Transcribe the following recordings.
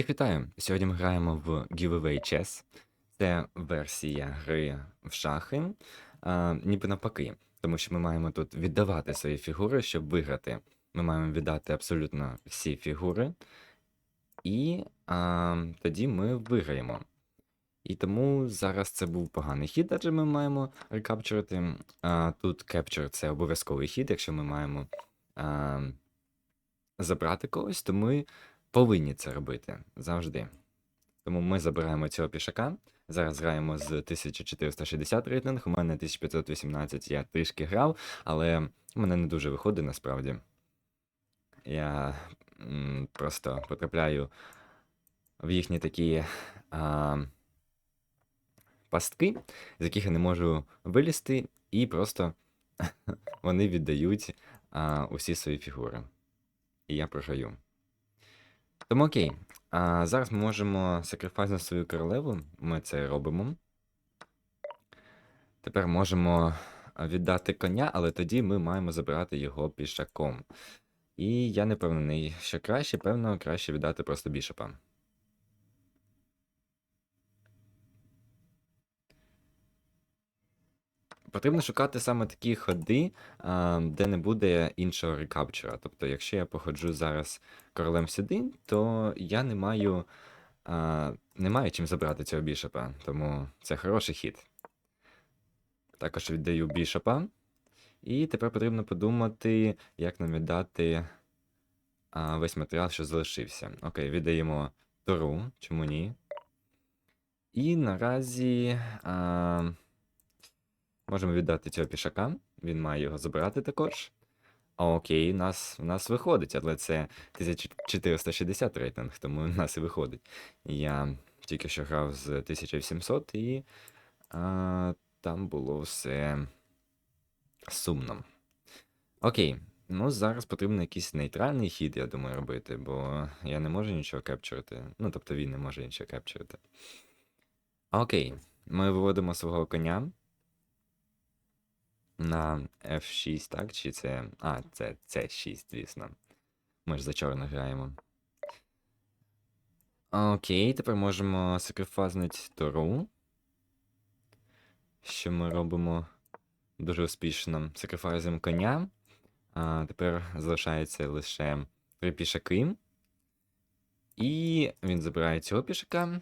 Всіх вітаю! Сьогодні ми граємо в Giveaway Chess. Це версія гри в шахи, а, ніби навпаки, тому що ми маємо тут віддавати свої фігури, щоб виграти. Ми маємо віддати абсолютно всі фігури, і а, тоді ми виграємо. І тому зараз це був поганий хід, адже ми маємо рекапчурити. А, тут capture це обов'язковий хід, якщо ми маємо а, забрати когось, то ми повинні це робити завжди. Тому ми забираємо цього пішака. Зараз граємо з 1460 рейтинг, у мене 1518 я трішки грав, але в мене не дуже виходить насправді. Я просто потрапляю в їхні такі а, пастки, з яких я не можу вилізти, і просто вони віддають а, усі свої фігури. І я програю. Тому окей. А, зараз ми можемо на свою королеву. Ми це робимо. Тепер можемо віддати коня, але тоді ми маємо забирати його пішаком. І я не впевнений, що краще, певно, краще віддати просто бішопа. Потрібно шукати саме такі ходи, де не буде іншого рекапчера. Тобто, якщо я походжу зараз королем сюди, то я не маю, не маю чим забрати цього бішопа, тому це хороший хід. Також віддаю бішопа. І тепер потрібно подумати, як нам віддати а, весь матеріал, що залишився. Окей, віддаємо Тору, чому ні? І наразі. А, Можемо віддати цього пішака, він має його забирати також. А, Окей, у нас, у нас виходить, але це 1460 рейтинг, тому у нас і виходить. Я тільки що грав з 1700 і а, там було все сумно. Окей, ну зараз потрібно якийсь нейтральний хід, я думаю, робити, бо я не можу нічого кепчурити. Ну, тобто він не може нічого кепчурити. Окей, ми виводимо свого коня на F6, так? Чи це. А, це C6, звісно. Ми ж за чорно граємо. Окей, тепер можемо сакрифазнути Тору. Що ми робимо дуже успішно. Сакрифайзимо коня. А Тепер залишається лише три пішаки. І він забирає цього пішака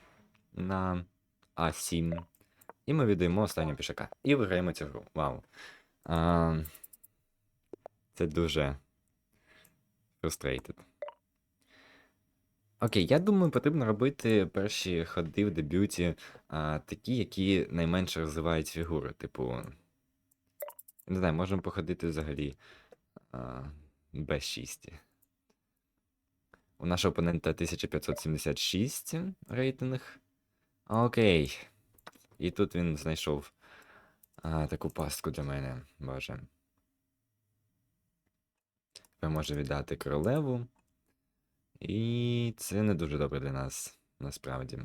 на А7. І ми віддаємо останнього пішака. І виграємо цю гру. Вау. А, Це дуже frustrated. Окей, я думаю, потрібно робити перші ходи в дебюті а, такі, які найменше розвивають фігури. Типу. Не знаю, можемо походити взагалі а, без 6. У нашого опонента 1576 рейтинг. Окей. І тут він знайшов а, таку пастку для мене, боже. Тепер може віддати королеву. І це не дуже добре для нас, насправді.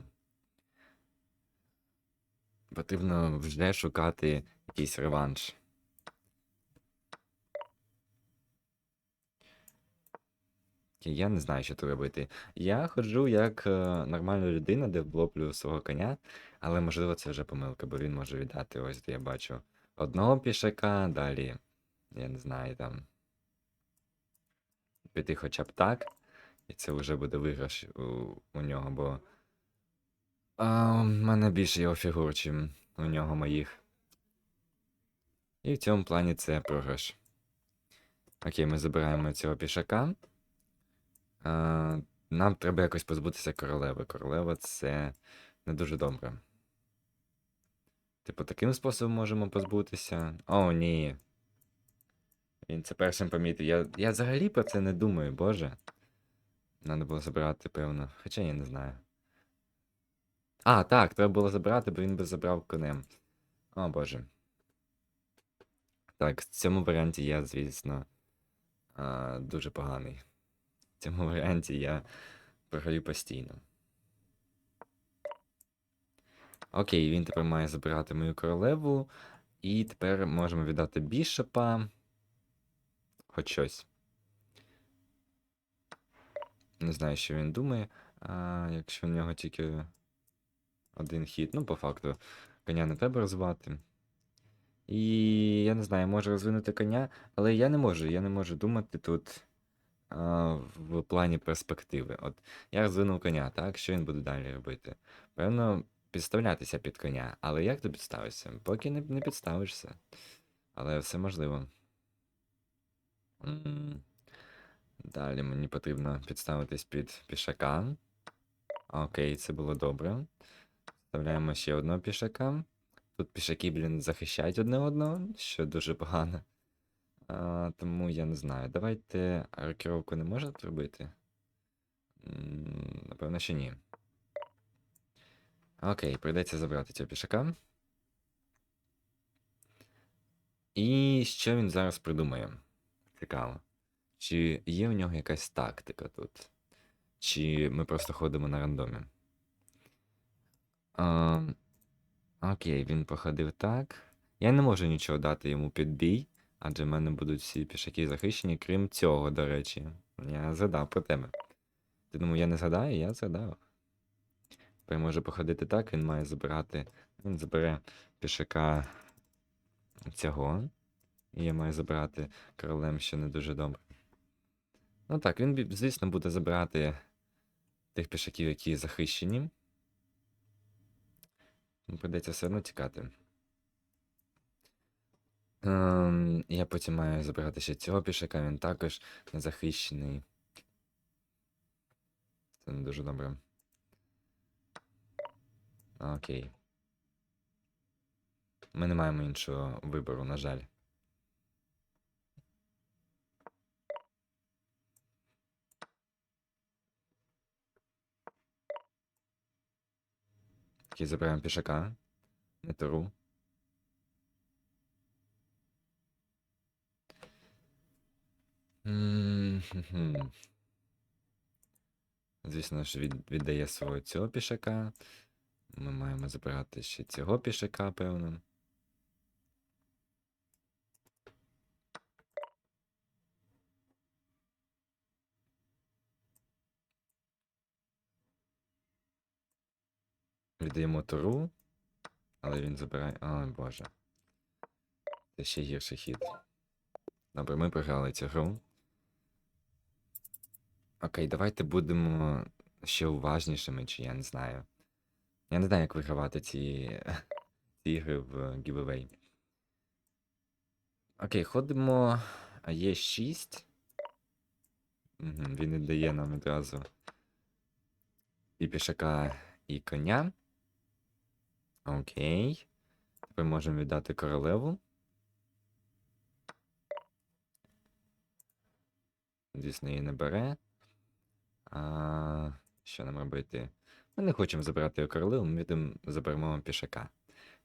Потрібно вже шукати якийсь реванш. Я не знаю, що тут робити. Я ходжу як е, нормальна людина, де девелоплю свого коня, але можливо це вже помилка, бо він може віддати ось я бачу одного пішака, далі, я не знаю, там. Піти хоча б так. І це вже буде виграш у, у нього, бо. А, У мене більше його фігур, чим у нього моїх. І в цьому плані це програш. Окей, ми забираємо цього пішака. А, Нам треба якось позбутися королеви. Королева це не дуже добре. Типу, таким способом можемо позбутися. О, ні. Він це першим помітив. Я я взагалі про це не думаю, боже. Надо було забирати, певно. Хоча я не знаю. А, так, треба було забирати, бо він би забрав конем. О боже. Так, в цьому варіанті я, звісно, дуже поганий. Цьому варіанті я програю постійно. Окей, він тепер має забирати мою королеву. І тепер можемо віддати бішопа. Хоч щось. Не знаю, що він думає. А, якщо в нього тільки один хід, ну, по факту, коня не треба розвивати. І я не знаю, я можу розвинути коня, але я не можу, я не можу думати тут в плані перспективи. От я розвинув коня, так? Що він буде далі робити? Певно, підставлятися під коня. Але як ти підставишся? Поки не, не підставишся. Але все можливо. Далі мені потрібно підставитись під пішака. Окей, це було добре. Вставляємо ще одного пішака. Тут пішаки, блін, захищають одне одного, що дуже погано. А, тому я не знаю. Давайте рокіровку не можна зробити? Напевно, що ні. Окей, прийдеться забрати цього пішака. І що він зараз придумає? Цікаво. Чи є в нього якась тактика тут? Чи ми просто ходимо на рандомі? А, окей, він походив так. Я не можу нічого дати йому під бій, адже в мене будуть всі пішаки захищені, крім цього, до речі. Я згадав про тебе. Ти думав, я не згадаю, я згадав. Тепер може походити так, він має забирати. Він забере пішака цього. І я маю забирати королем, що не дуже добре. Ну так, він, звісно, буде забирати тих пішаків, які захищені. Придеться все одно тікати. Ем, я потім маю забирати ще цього пішака, він також не захищений. Це не дуже добре. Окей. Ми не маємо іншого вибору, на жаль. Окей, забираємо пішака. Не туру. Звісно ж, від, віддає свого цього пішака. Ми маємо забирати ще цього пішака, певно. Віддаємо туру, але він забирає. Ой, боже. Це ще гірший хід. Добре, ми програли цю гру. Окей, давайте будемо ще уважнішими, чи я не знаю. Я не знаю, як вигравати ці, ці ігри в giveaway. Окей, ходимо. А є 6. Угу, він не дає нам відразу і пішака, і коня. Окей. Тепер можемо віддати королеву. Звісно, її не бере. А, що нам робити? Ми не хочемо забирати королеву, ми йдемо заберемо пішака.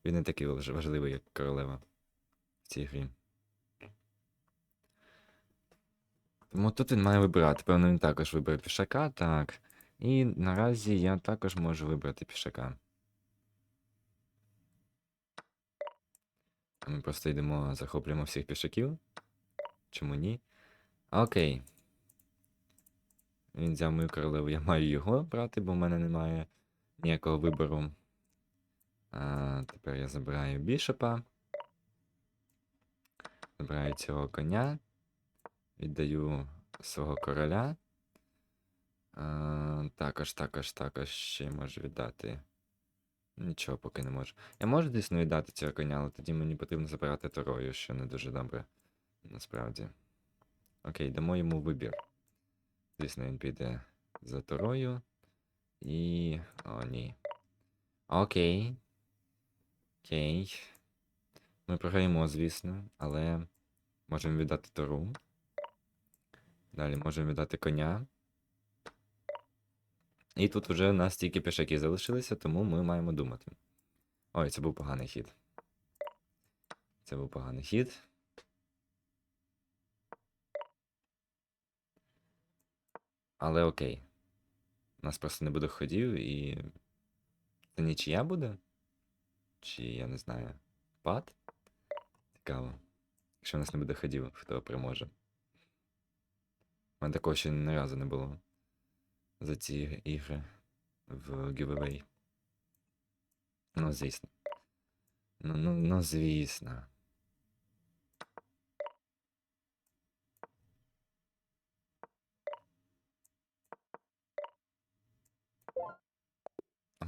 Він не такий важливий, як королева в цій грі. Тому тут він має вибирати. Певно, він також вибере пішака, так. І наразі я також можу вибрати пішака. Ми просто йдемо, захоплюємо всіх пішаків. Чому ні? Окей. Він взяв мою королеву, я маю його брати, бо в мене немає ніякого вибору. А, тепер я забираю бішопа. Забираю цього коня. Віддаю свого короля. А, також, також, також ще можу віддати. Нічого поки не можу. Я можу дійсно віддати цього коня, але тоді мені потрібно забирати Торою, що не дуже добре. Насправді. Окей, дамо йому вибір. Звісно, він піде за Торою. І. О, ні. Окей. Окей. Ми програємо, звісно, але можемо віддати Тору. Далі можемо віддати коня. І тут вже у нас тільки пішаки залишилися, тому ми маємо думати. Ой, це був поганий хід. Це був поганий хід. Але окей. У нас просто не буде ходів і. Це нічия буде? Чи я не знаю. Пад? Цікаво. Якщо у нас не буде ходів, хто переможе. У мене такого ще ні разу не було. за ці ігри в giveaway. Ну, звісно. Ну, ну, ну, звісно.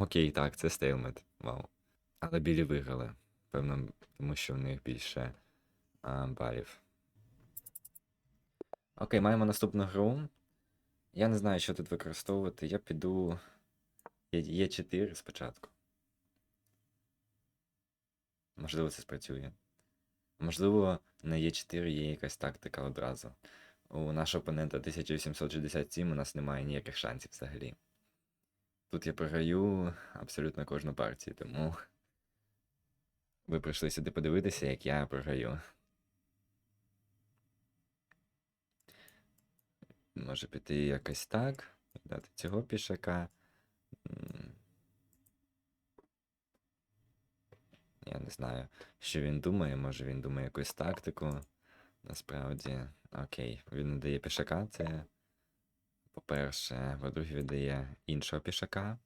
Окей, так, це стейлмет. Вау. Але білі виграли. Певно, тому що в них більше а, балів. Окей, маємо наступну гру. Я не знаю, що тут використовувати. Я піду. Є 4 спочатку. Можливо, це спрацює. Можливо, на Е4 є якась тактика одразу. У нашого опонента 1867 у нас немає ніяких шансів взагалі. Тут я програю абсолютно кожну партію, тому ви прийшли сюди подивитися, як я програю. Може піти якось так. Дати цього пішака. Я не знаю, що він думає. Може він думає якусь тактику. Насправді, окей, він не дає пішака, це по-перше, по-друге, віддає іншого пішака.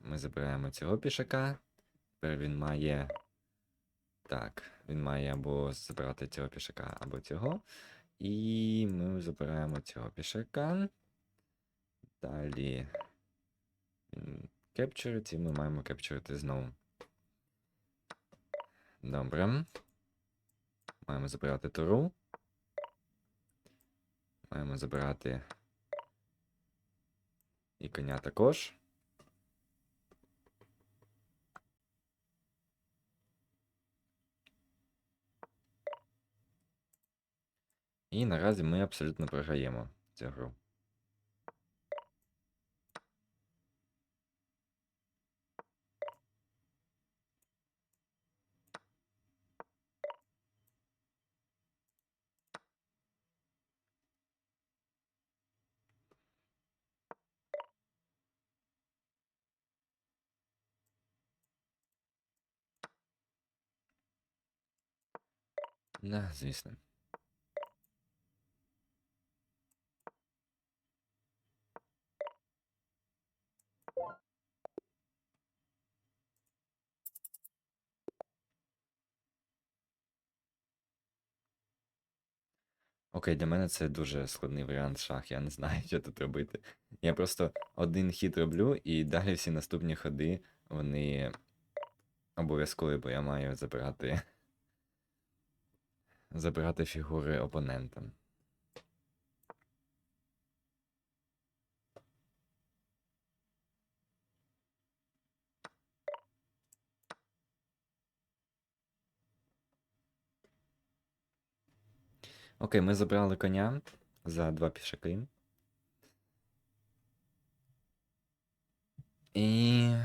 Ми забираємо цього пішака. Тепер він має. Так, він має або забрати цього пішака, або цього. І ми забираємо цього пішака. Далі він кепчурить, і ми маємо кепчурити знову. Добре. Маємо забирати туру. Маємо забирати і коня також. І наразі ми абсолютно програємо цю гру. Да, звісно. Окей, для мене це дуже складний варіант шах, я не знаю, що тут робити. Я просто один хід роблю, і далі всі наступні ходи, вони обов'язкові, бо я маю забирати. Забирати фігури опонента. Окей, ми забрали коня за два пішаки. І.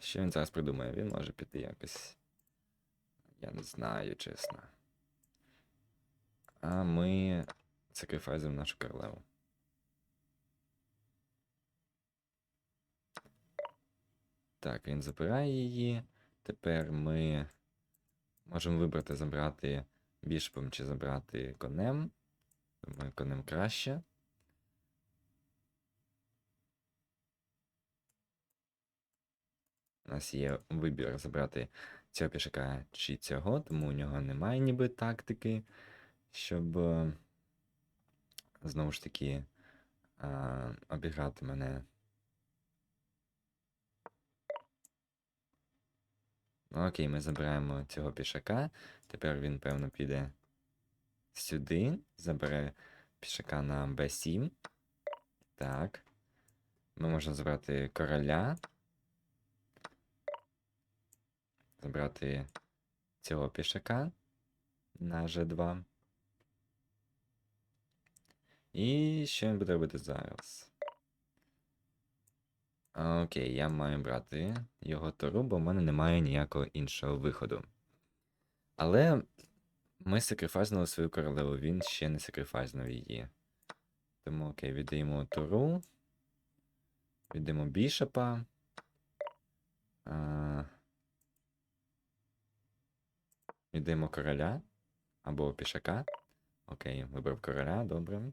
Що він зараз придумає? Він може піти якось. Я не знаю, чесно. А ми сакрифайзимо нашу королеву. Так, він забирає її. Тепер ми можемо вибрати забрати бішпом чи забрати конем. Думаю, конем краще. У нас є вибір забрати цього пішака чи цього, тому у нього немає ніби тактики, щоб е, знову ж таки обіграти мене. Ну, окей, ми забираємо цього пішака. Тепер він, певно, піде сюди. Забере пішака на b7. Так. Ми можемо забрати короля. Забрати цього пішака на G2. І що він буде робити зараз? Окей, я маю брати його туру, бо в мене немає ніякого іншого виходу. Але ми сакрифайзнули свою королеву, він ще не сакрифайзнув її. Тому окей, віддаємо туру. Віддаємо бішопа. А... Віддаємо короля. Або пішака. Окей, вибрав короля, добре.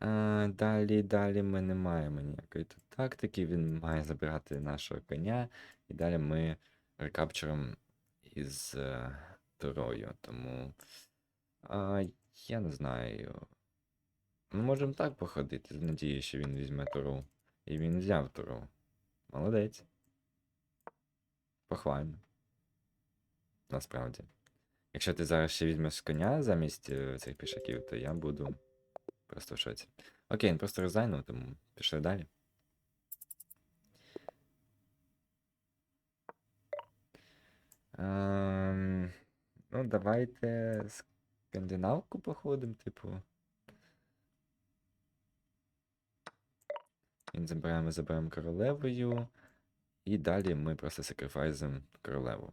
Е, далі, далі ми не маємо ніякої тактики. Він має забирати нашого коня. І далі ми рекапчером із е, турою. Тому а, я не знаю. Ми можемо так походити, з надією, що він візьме туру. І він взяв туру. Молодець. Похвально. Насправді. Якщо ти зараз ще візьмеш коня замість е, цих пішаків, то я буду просто в шоці. Окей, він просто розайнув, тому пішли далі. Ем, ну, давайте скандинавку походимо, типу. Він забираємо, забираємо королевою. І далі ми просто сакрифайзимо королеву.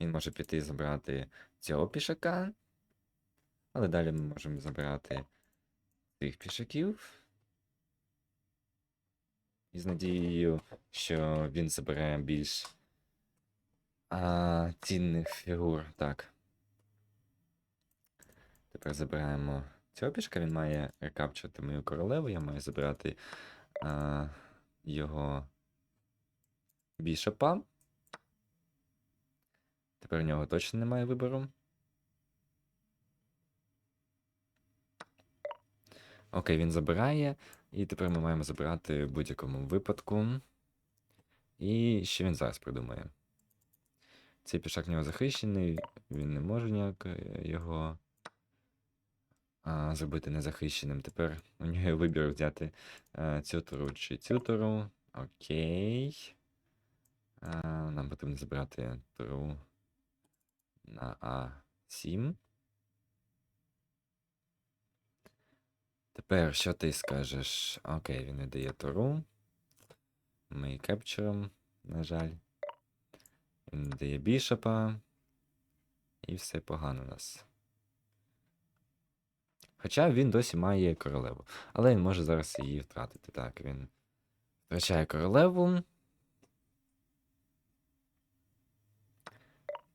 Він може піти і забрати цього пішака. Але далі ми можемо забирати цих пішаків. І з надією, що він забере більш а, цінних фігур. Так. Тепер забираємо цього пішка, він має рекапчувати мою королеву, я маю забирати а, його бішопа. Тепер у нього точно немає вибору. Окей, він забирає. І тепер ми маємо забирати в будь-якому випадку. І що він зараз придумає? Цей пішак в нього захищений, він не може ніяк е, його а, зробити незахищеним. Тепер у нього вибір взяти а, цю туру чи цю туру. Окей. А, нам потрібно забирати туру на А7. Тепер що ти скажеш? Окей, він не дає туру. Ми кепчером, на жаль. Він не дає бішопа. І все погано у нас. Хоча він досі має королеву. Але він може зараз її втратити. Так, він втрачає королеву.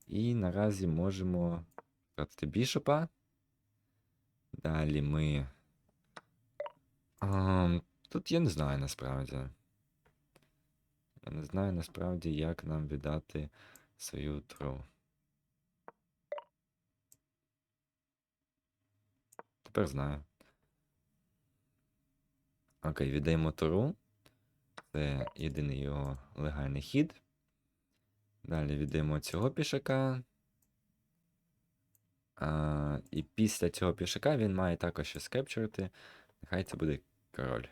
І наразі можемо втратити бішопа. Далі ми. Тут я не знаю насправді. Я не знаю насправді, як нам віддати свою тру. Тепер знаю. Окей, віддаємо туру. Це єдиний його легальний хід. Далі віддаємо цього пішака. А, і після цього пішака він має також ще скепчурити. Нехай це буде король.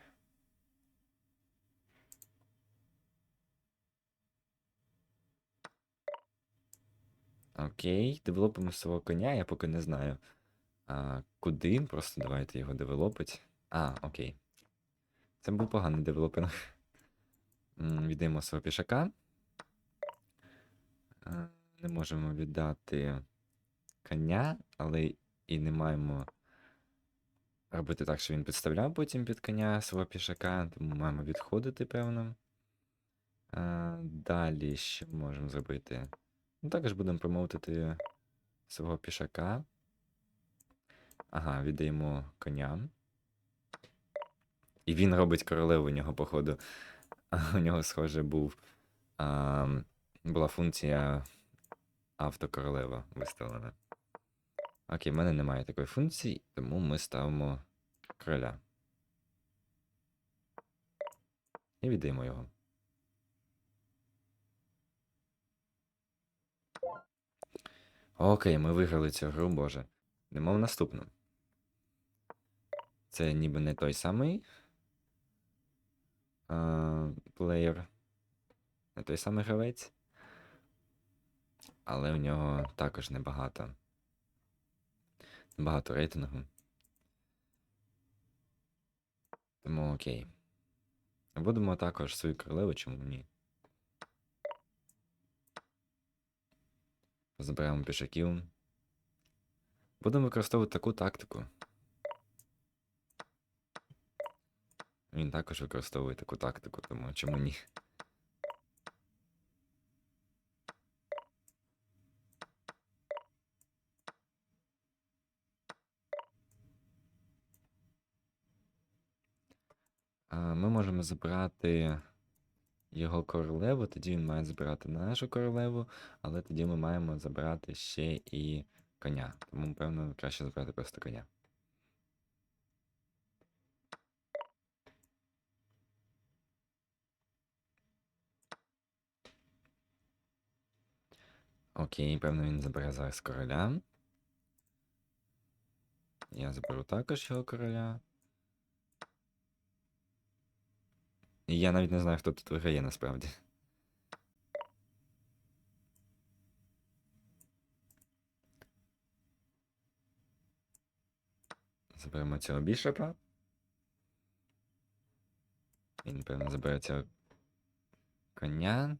Окей, девелопимо свого коня, я поки не знаю. А, Куди? Просто давайте його девелопить. А, окей. Це був поганий девелопинг. Віддаємо свого пішака. Не можемо віддати коня, але і не маємо робити так, що він підставляв потім під коня свого пішака, тому маємо відходити, певно. А, Далі що можемо зробити? Ну, також будемо промовити свого пішака. Ага, віддаємо коня. І він робить королеву у нього, походу. У нього, схоже, був. А, була функція автокоролева виставлена. Окей, в мене немає такої функції, тому ми ставимо короля. І віддаємо його. Окей, ми виграли цю гру, боже. Йдемо в наступну. Це ніби не той самий а, плеєр, не той самий гравець. Але в нього також небагато. Небагато рейтингу. Тому окей. Будемо також свою королеву, чому ні. Заберемо пішаків. Будемо використовувати таку тактику. Він також використовує таку тактику, тому чому ні? Можемо забрати його королеву, тоді він має забирати нашу королеву, але тоді ми маємо забрати ще і коня. Тому, певно, краще забрати просто коня. Окей, певно, він забере зараз короля. Я заберу також його короля. І я навіть не знаю, хто тут виграє насправді. Заберемо цього бішопа. Він, певно, забере цього коня.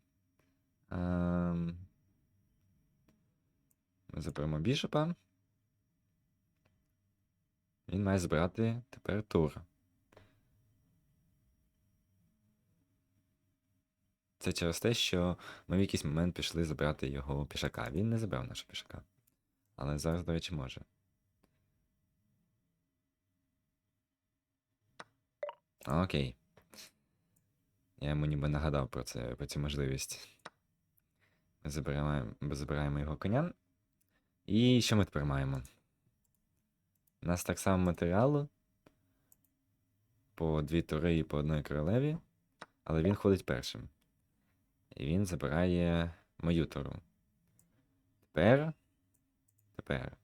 Ем... Ми заберемо бішопа. Він має збирати тепер тур. Це через те, що ми в якийсь момент пішли забрати його пішака. Він не забрав нашого пішака. Але зараз, до речі, може. Окей. Я йому ніби нагадав про це, про цю можливість. Ми забираємо, забираємо його коня. І що ми тепер маємо? У нас так само матеріалу. По дві тури і по одної королеві. Але він ходить першим. І він забирає мою туру. Тепер. Тепер.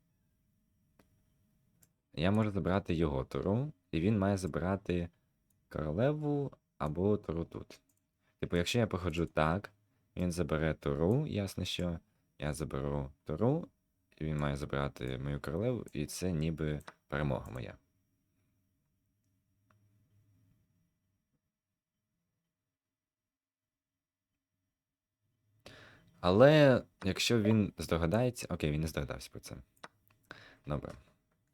Я можу забрати його туру, і він має забирати королеву або туру тут. Типу, якщо я походжу так, він забере туру, ясно що. Я заберу туру, і він має забрати мою королеву, і це ніби перемога моя. Але якщо він здогадається. Окей, він не здогадався про це. Добре.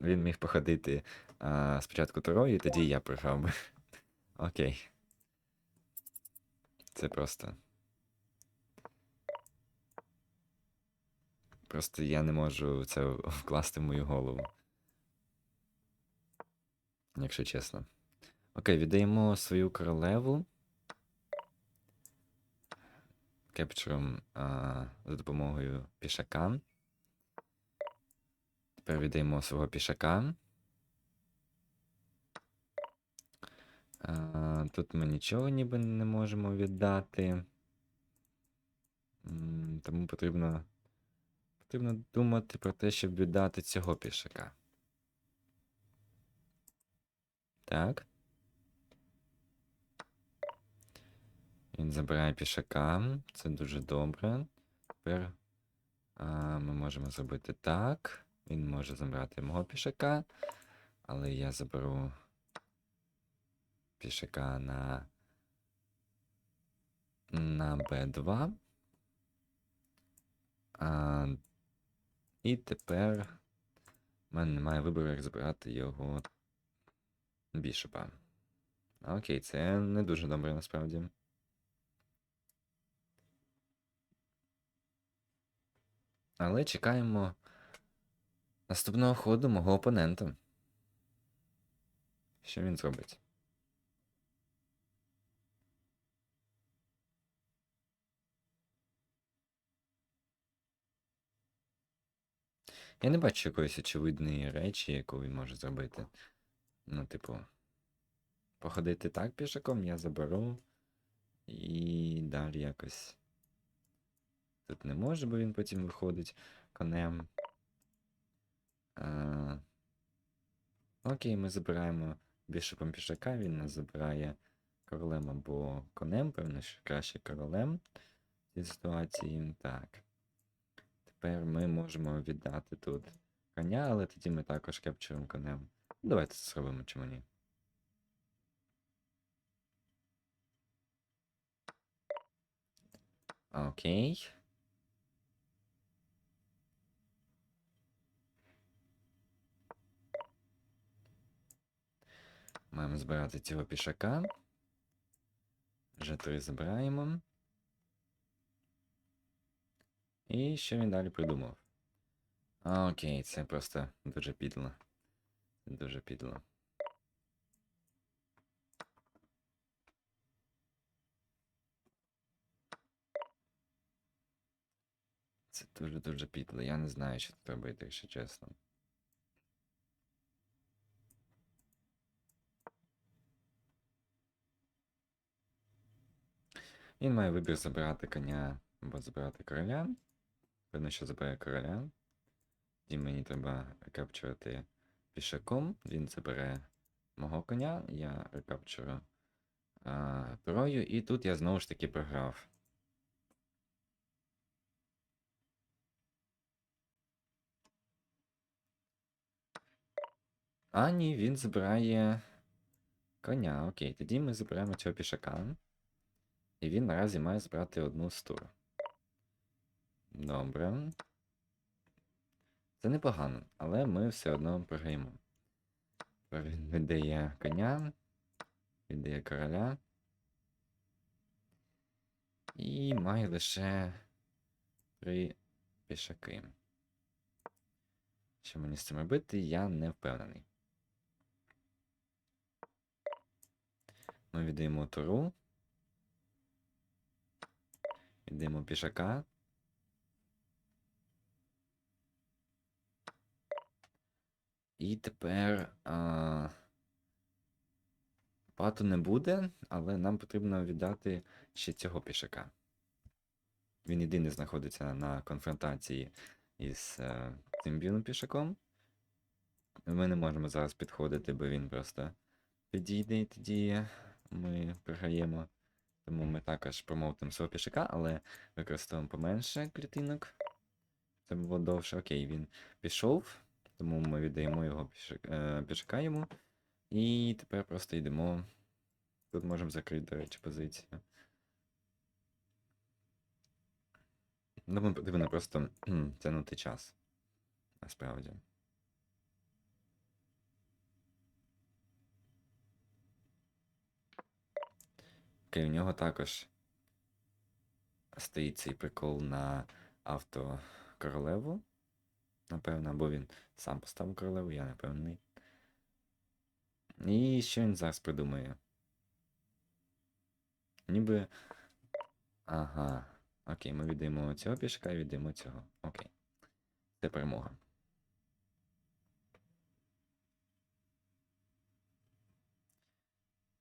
Він міг походити а, спочатку турою, і тоді я програв би. Окей. Це просто. Просто я не можу це вкласти в мою голову. Якщо чесно. Окей, віддаємо свою королеву. Кепчуром за допомогою пішака. Тепер віддаємо свого пішака. А, тут ми нічого ніби не можемо віддати. Тому потрібно. Потрібно думати про те, щоб віддати цього пішака. Так. Він забирає пішака. Це дуже добре. Тепер а, ми можемо зробити так. Він може забрати мого пішака. Але я заберу пішака на. На Б2. А, і тепер в мене немає вибору, як забирати його бішопа. Окей, це не дуже добре насправді. Але чекаємо наступного ходу мого опонента. Що він зробить? Я не бачу якоїсь очевидної речі, яку він може зробити. Ну, типу, походити так пішаком я заберу. І далі якось. Тут не може, бо він потім виходить конем. А... Окей, ми забираємо бішопом пішака, він нас забирає королем або конем, певно, що краще королем цій ситуації. Так. Тепер ми можемо віддати тут коня, але тоді ми також кепчуємо конем. Давайте це зробимо, чому ні. Окей. Маємо збирати цього пішака. G3 збираємо. І що він далі придумав? А, окей, це просто дуже підло. Дуже підло. Це дуже-дуже підло. Я не знаю, що тут робити, якщо чесно. Він має вибір забирати коня або забирати короля. Видно, що забере короля. І мені треба рекапчувати пішаком. Він забере мого коня, я рекапчуру а, трою, і тут я знову ж таки програв. А, ні, він забирає коня. Окей, тоді ми заберемо цього пішака. І він наразі має збирати одну з тур. Добре. Це непогано, але ми все одно програємо. Він віддає коня, віддає короля. І має лише три пішаки. Що мені з цим робити, я не впевнений. Ми віддаємо туру. Віддаємо пішака. І тепер а, пату не буде, але нам потрібно віддати ще цього пішака. Він єдиний знаходиться на конфронтації із е, цим білим пішаком. Ми не можемо зараз підходити, бо він просто підійде і тоді ми програємо. Тому ми також промовтимо свого пішака, але використовуємо поменше клітинок. Це було довше. Окей, він пішов, тому ми віддаємо його е, пішака йому. І тепер просто йдемо. Тут можемо закрити, до речі, позицію. Нам потрібно просто тягнути час. Насправді. У нього також стоїть цей прикол на автокоролеву. Напевно, або він сам поставив королеву, я не певний. І що він зараз придумає? Ніби. Ага. Окей, ми віддаємо цього пішка і віддаємо цього. Окей. Це перемога.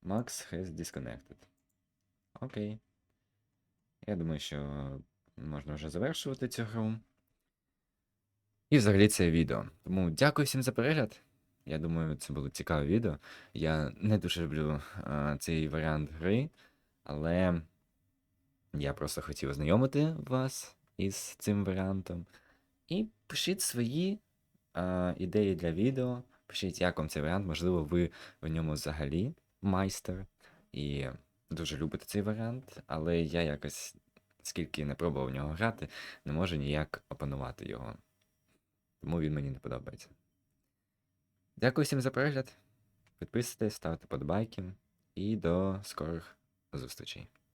Max has disconnected. Окей. Я думаю, що можна вже завершувати цю гру. І взагалі це відео. Тому дякую всім за перегляд. Я думаю, це було цікаве відео. Я не дуже люблю а, цей варіант гри, але я просто хотів ознайомити вас із цим варіантом. І пишіть свої а, ідеї для відео. Пишіть, як вам цей варіант, можливо, ви в ньому взагалі майстер. І дуже любите цей варіант, але я якось, скільки не пробував в нього грати, не можу ніяк опанувати його. Тому він мені не подобається. Дякую всім за перегляд. Підписуйтесь, ставте подобайки і до скорих зустрічей.